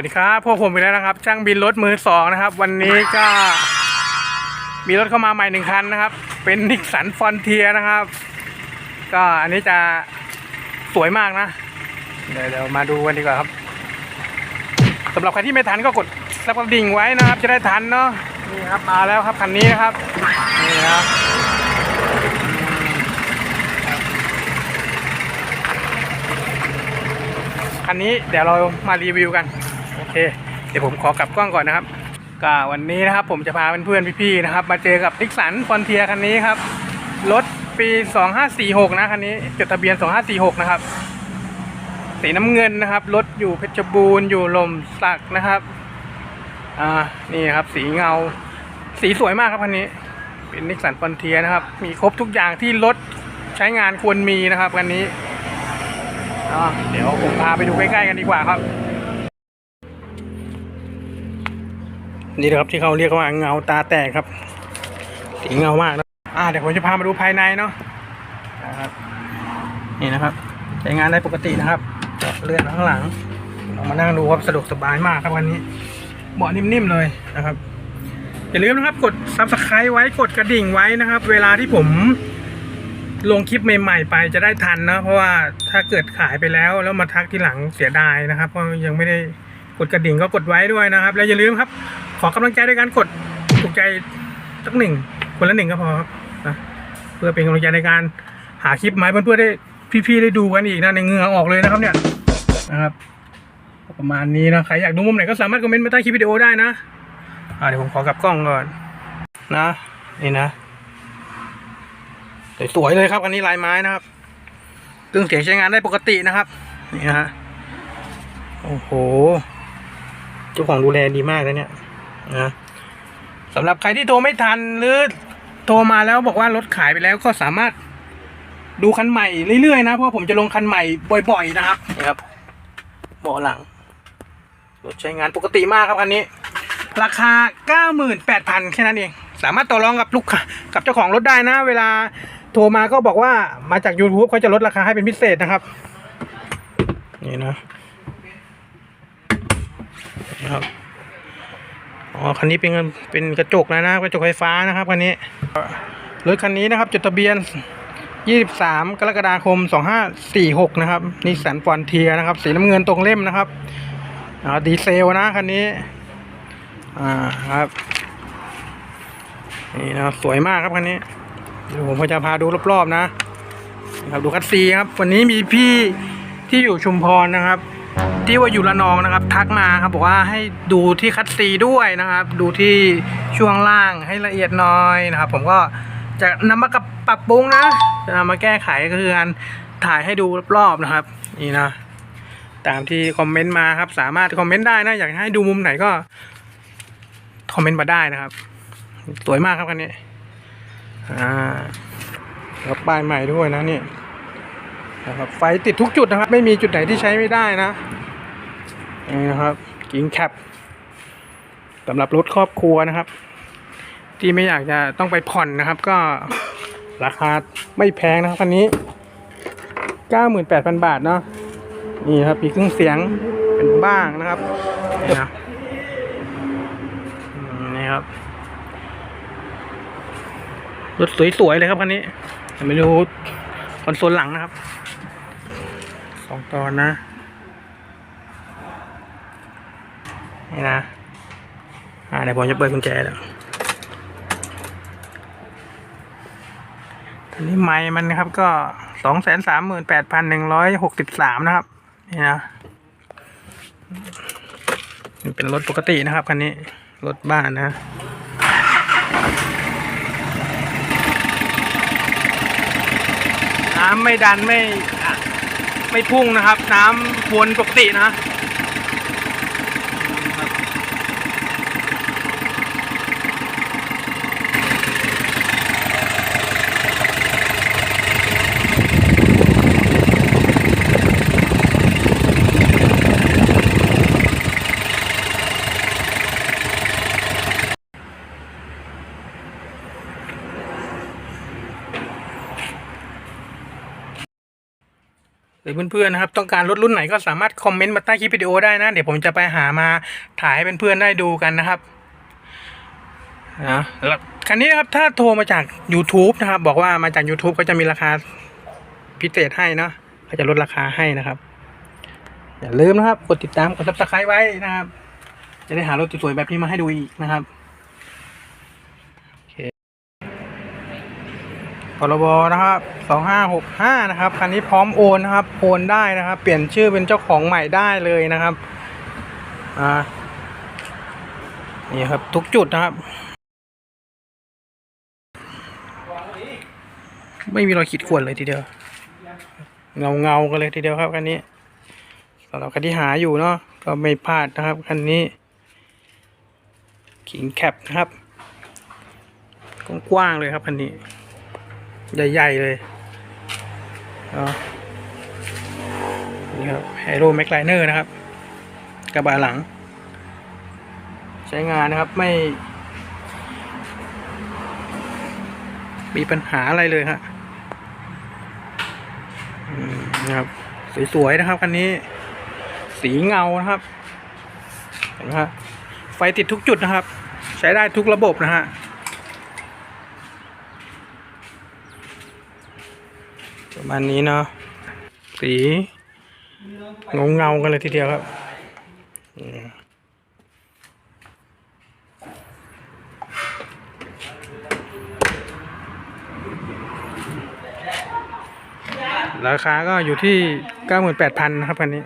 วัสดีครับ พวกผมอีกแล้วนะครับ ช่างบินรถมือสองนะครับ วันนี้ก็มีรถเข้ามาใหม่หนึ่งคันนะครับ เป็นนิกสันฟอนเทียนะครับ ก็อันนี้จะสวยมากนะ เดี๋ยวเดี๋ยวมาดูกันดีกว่าครับสำหรับใครที่ไม่ทันก็กดซับกระดิ่งไว้นะครับ จะได้ทันเนาะนี่ครับมาแล้วครับคันนี้นะครับนี่ครับคันนี้เดี๋ยวเรามารีวิวกัน โอเค เดี๋ยวผมขอกลับกล้องก่อนนะครับก็วันนี้นะครับผมจะพาเพื่อนๆพี่ๆนะครับ มาเจอกับนิกสันฟอนเทียคันนี้ครับรถปี 2546 นะคันนี้จดทะเบียน 2546 นะครับ สีน้ำเงินนะครับรถอยู่เพชรบูรณ์อยู่ลมสักนะครับอ่านี่ครับสีเงา สีสวยมากครับคันนี้ เป็นนิกสันฟอนเทียนะครับ มีครบทุกอย่างที่รถใช้งานควรมีนะครับคันนี้เดี๋ยวผมพาไปดูใกล้ๆกันดีกว่าครับ นี่นะครับที่เขาเรียกว่าเงาตาแตกครับ สีเงามากนะอ่าเดี๋ยวผมจะพามาดูภายในเนาะนะครับนี่นะครับใช้งานได้ปกตินะครับเลื่อนข้างหลังลองมานั่งดูครับสะดวกสบายมากครับวันนี้เบาะนิ่มๆเลยนะครับอย่าลืมนะครับกด subscribe ไว้กดกระดิ่งไว้นะครับ เวลาที่ผมลงคลิปใหม่ๆ ไปจะได้ทันนะ เพราะว่าถ้าเกิดขายไปแล้วแล้วมาทักที่หลังเสียดายนะครับเพราะยังไม่ได้กดกระดิ่งก็กดไว้ด้วยนะครับ แล้วอย่าลืมครับ ขอกำลังใจด้วยการกดถูกใจสักหนึ่งคนละหนึ่งก็พอครับนะเพื่อเป็นกำลังใจในการหาคลิปมาให้เพื่อนๆได้พี่ๆได้ดูกันอีกนะในเงือออกเลยนะครับเนี่ยนะครับ ประมาณนี้นะใครอยากดูมุมไหนก็สามารถคอมเมนต์มาใต้คลิปวิดีโอได้นะอ่าเดี๋ยวผมขอกลับกล้องก่อนนะนี่นะสวยๆเลยครับอันนี้ลายไม้นะครับเครื่องเสียงใช้งานได้ปกตินะครับนี่นะฮะโอ้โหเจ้าของดูแลดีมากเลยเนี่ย นะสำหรับใครที่โทรไม่ทันหรือโทรมาแล้วบอกว่ารถขายไปแล้วก็สามารถดูคันใหม่เรื่อยๆนะเพราะผมจะลงคันใหม่บ่อย ๆ นะครับนี่ครับเบาะหลังรถใช้งานปกติมากครับคันนี้ ราคา 98,000แค่นั้นเอง สามารถต่อรองกับลูกค้ากับเจ้าของรถได้นะ เวลาโทรมาก็บอกว่ามาจาก YouTube เขาจะลดราคาให้เป็นพิเศษนะครับ นี่นะนะครับ อ๋อคันนี้เป็นเป็นกระจกแล้วนะกระจกไฟฟ้านะครับคันนี้รถคันนี้นะครับ จดทะเบียน 23 กรกฎาคม 2546 นะครับนิสสันฟอนเทียนะครับ สีน้ำเงินตรงเล่มนะครับดีเซลนะคันนี้อ่าครับนี่นะสวยมากครับคันนี้เดี๋ยวผมจะพาดูรอบๆนะนะครับดูคัสซีครับ วันนี้มีพี่ที่อยู่ชุมพรนะครับ ที่ว่าอยู่ระนองนะครับ ทักมาครับบอกว่าให้ดูที่คัดซีด้วยนะครับ ดูที่ช่วงล่างให้ละเอียดหน้อยนะครับ ผมก็จะนำมากับปรับปรุงนะจะนำมาแก้ไขก็คือการถ่ายให้ดูรอบๆนะครับ นี่นะตามที่คอมเมนต์มาครับ สามารถคอมเมนต์ได้นะอยากให้ดูมุมไหนก็คอมเมนต์มาได้นะครับ สวยมากครับคันนี้อ่าแล้วป้ายใหม่ด้วยนะนี่ นะครับไฟติดทุกจุดนะครับ ไม่มีจุดไหนที่ใช้ไม่ได้นะนี่นะครับกิ้งแคปสำหรับรถครอบครัวนะครับ ที่ไม่อยากจะต้องไปผ่อนนะครับ ก็ราคาไม่แพงนะครับคันนี้ 98,000 บาทเนาะนี่ครับมีเครื่องเสียงเป็นบ้างนะครับนี่นะนี่ครับรถสวยๆเลยครับคันนี้ไปดูคอนโซลหลังนะครับ สองตอนนะ นี่นะ อ่าเดี๋ยวผมจะเปิดกุญแจแล้วอันนี้ไม้มันนะครับก็สองแสนสามหมื่นแปดพันหนึ่งร้อยหกสิบสามนะครับ นี่นะมันเป็นรถปกตินะครับคันนี้ รถบ้านนะน้ำไม่ดันไม่ ไม่พุ่งนะครับ น้ำวนปกตินะ รือเพื่อนๆนะครับต้องการรถรุ่นไหนก็สามารถคอมเมนต์มาใต้คลิปวิดีโอได้นะ เดี๋ยวผมจะไปหามาถ่ายให้เพื่อนๆได้ดูกันนะครับนะคันนี้นะครับถ้าโทรมาจาก YouTube นะครับ บอกว่ามาจาก YouTube ก็จะมีราคาพิเศษให้เนาะเขาจะลดราคาให้นะครับ อย่าลืมนะครับ กดติดตามกดซับสไครต์ไว้นะครับ จะได้หารถสวยๆแบบนี้มาให้ดูอีกนะครับโอเค พรบนะครับสองห้าหกห้านะครับคันนี้พร้อมโอนนะครับ โอนได้นะครับ เปลี่ยนชื่อเป็นเจ้าของใหม่ได้เลยนะครับอ่านี่ครับทุกจุดนะครับ ไม่มีรอยขีดข่วนเลยทีเดียว เงาเงากันเลยทีเดียวครับคันนี้สำหรับคันที่หาอยู่เนาะก็ไม่พลาดนะครับคันนี้ขิงแคปนะครับกว้างๆเลยครับคันนี้ ใหญ่ ๆ เลยเอนี่ครับไฮโรแม็กไลเนอร์นะครับ กระบะหลัง ใช้งานนะครับไม่ มีปัญหาอะไรเลยฮะอืมนะครับสวยๆนะครับคันนี้ สีเงานะครับเห็นไหมฮะไฟติดทุกจุดนะครับ ใช้ได้ทุกระบบนะฮะ ประมาณนี้เนาะสีเงาเงาๆกันเลยทีเดียวครับราคาก็อยู่ที่เก้าหมื่นแปดพันนะครับคันนี้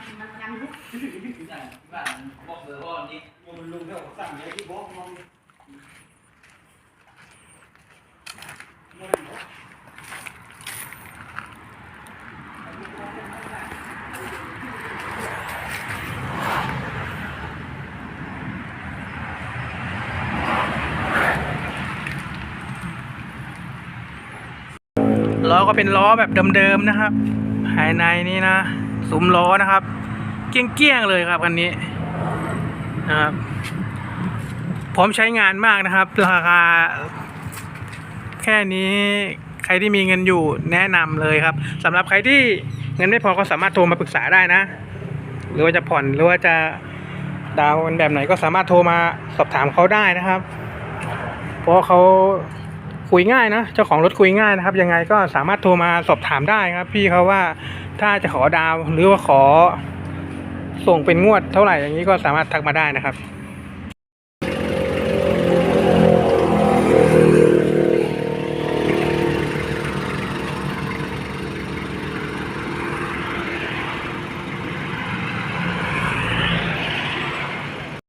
ล้อก็เป็นล้อแบบเดิมๆนะครับ ภายในนี่นะซุ้มล้อนะครับ เกี้ยงๆเลยครับคันนี้นะครับพร้อมใช้งานมากนะครับ ราคา แค่นี้ใครที่มีเงินอยู่แนะนำเลยครับสำหรับใครที่เงินไม่พอก็สามารถโทรมาปรึกษาได้นะ หรือว่าจะผ่อนหรือว่าจะดาวน์เป็นแบบไหนก็สามารถโทรมาสอบถามเขาได้นะครับ เพราะเขา คุยง่ายนะเจ้าของรถคุยง่ายนะครับ ยังไงก็สามารถโทรมาสอบถามได้ครับ พี่เขาว่าถ้าจะขอดาวหรือว่าขอส่งเป็นงวดเท่าไหร่อย่างนี้ก็สามารถทักมาได้นะครับ